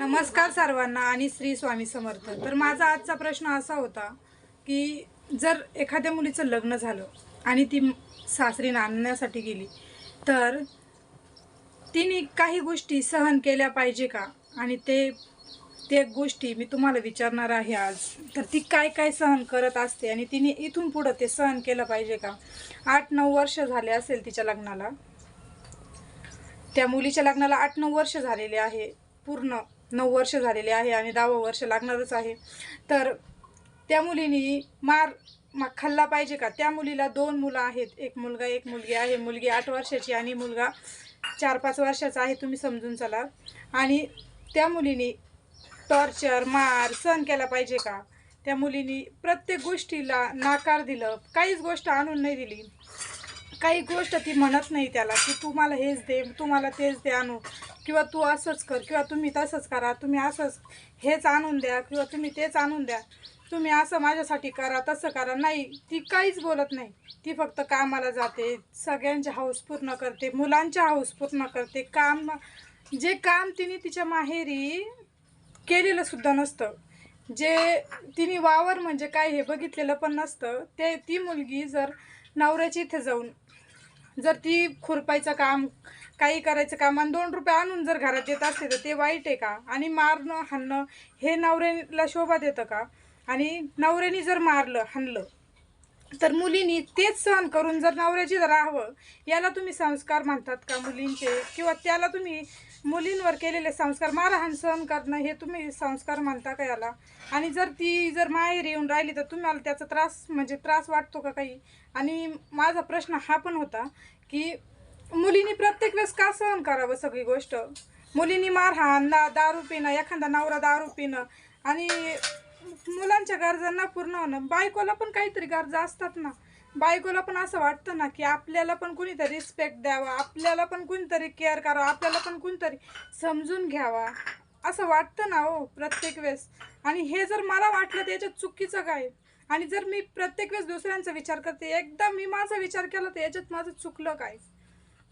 नमस्कार सर्वांना आणि श्री स्वामी समर्थ. तर माझा आजचा प्रश्न असा होता की जर एखाद्या मुलीचं लग्न झालं आणि ती सासरी नांदण्यासाठी गेली तर तिने काही गोष्टी सहन केल्या पाहिजे का? आणि ते ते गोष्टी मी तुम्हाला विचारणार आहे आज. तर ती काय काय सहन करत असते आणि तिने इथून पुढं ते सहन केलं पाहिजे का? आठ नऊ वर्ष झाले असेल तिच्या लग्नाला. त्या मुलीच्या लग्नाला आठ नऊ वर्ष झालेले आहे. पूर्ण नऊ वर्ष झालेले आहे आणि दहावं वर्ष लागणारच आहे. तर त्या मुलीनी मार मा खाल्ला पाहिजे का? त्या मुलीला दोन मुलं आहेत. एक मुलगा एक मुलगी आहे. मुलगी आठ वर्षाची आणि मुलगा चार पाच वर्षाचा आहे. तुम्ही समजून चला. आणि त्या मुलीने टॉर्चर मार सहन केला पाहिजे का? त्या मुलीनी प्रत्येक गोष्टीला नाकार दिलं. काहीच गोष्ट आणून नाही दिली. काही गोष्ट ती म्हणत नाही त्याला की तू मला हेच दे तू मला तेच दे आणू. किंवा तू असंच कर किंवा तुम्ही तसंच करा तुम्ही असंच हेच आणून द्या किंवा तुम्ही तेच आणून द्या. तुम्ही असं माझ्यासाठी करा तसं करा. नाही ती काहीच बोलत नाही. ती फक्त कामाला जाते सगळ्यांचे हाऊस पूर्ण करते मुलांचे हाऊस पूर्ण करते. काम जे काम तिने तिच्या माहेरी केलेलं सुद्धा नसतं. जे तिने वावर म्हणजे काय हे बघितलेलं पण नसतं. ते ती मुलगी जर नवऱ्याच्या इथे जाऊन जर ती खुरपायचं काम काही करायचं काम आणि दोन रुपये आणून जर घरात येत असते तर ते वाईट आहे का? आणि मारणं हाणणं हे नवऱ्याला शोभा देतं का? आणि नवऱ्याने जर मारलं हाणलं तर मुलींनी तेच सहन करून जर नवऱ्याची जर राहावं याला तुम्ही संस्कार म्हणतात का मुलींचे? किंवा त्याला तुम्ही मुलींवर केलेले संस्कार मारहाण सहन करणं हे तुम्ही संस्कार म्हणता का याला? आणि जर ती जर माहेर येऊन राहिली तर तुम्हाला त्याचा त्रास म्हणजे त्रास वाटतो का काही? आणि माझा प्रश्न हा पण होता की मुलींनी प्रत्येक वेळेस का सहन करावं सगळी गोष्ट? मुलींनी मारहाण ना दारू पिणं एखादा नवरा दारू पिणं आणि मुलांच्या गरजांना पूर्ण होणं. बायकोला पण काहीतरी गरजा असतात ना. बायकोला पण असं वाटतं ना की आपल्याला पण कुणीतरी रिस्पेक्ट द्यावा आपल्याला पण कुणीतरी केअर करावा आपल्याला पण कुणीतरी समजून घ्यावा. असं वाटतं ना हो प्रत्येक वेळेस. आणि हे जर मला वाटलं तर याच्यात चुकीचं काय? आणि जर मी प्रत्येक वेळेस दुसऱ्यांचा विचार करते एकदा मी माझा विचार केला तर याच्यात माझं चुकलं काय?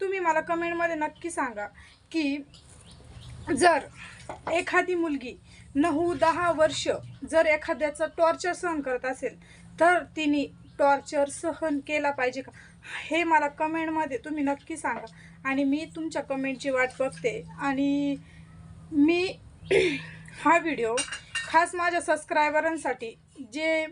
तुम्ही मला कमेंटमध्ये नक्की सांगा की जर एखादी मुलगी नऊ दहा वर्ष जर एखाद्याचं टॉर्चर सहन करत असेल तर तिने टॉर्चर सहन केला पाहिजे का? हे मला कमेंटमध्ये तुम्ही नक्की सांगा. आणि मी तुमच्या कमेंटची वाट बघते. आणि मी हा व्हिडिओ खास माझ्या सबस्क्रायबरांसाठी जे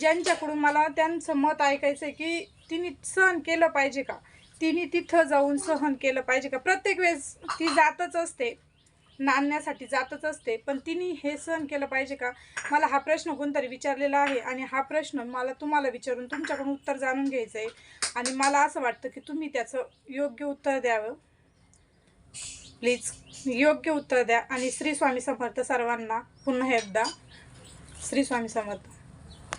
ज्यांच्याकडून मला त्यांचं मत ऐकायचं आहे की तिने सहन केलं पाहिजे का? तिने तिथं जाऊन सहन केलं पाहिजे का? प्रत्येक वेळेस ती जातच असते. नांदण्यासाठी जातच असते. पण तिने हे सहन केलं पाहिजे का? मला हा प्रश्न कोणतरी विचारलेला आहे आणि हा प्रश्न मला तुम्हाला विचारून तुमच्याकडून उत्तर जाणून घ्यायचं आहे. आणि मला असं वाटतं की तुम्ही त्याचं योग्य उत्तर द्यावं. प्लीज योग्य उत्तर द्या. आणि श्री स्वामी समर्थ सर्वांना पुन्हा एकदा श्री स्वामी समर्थ.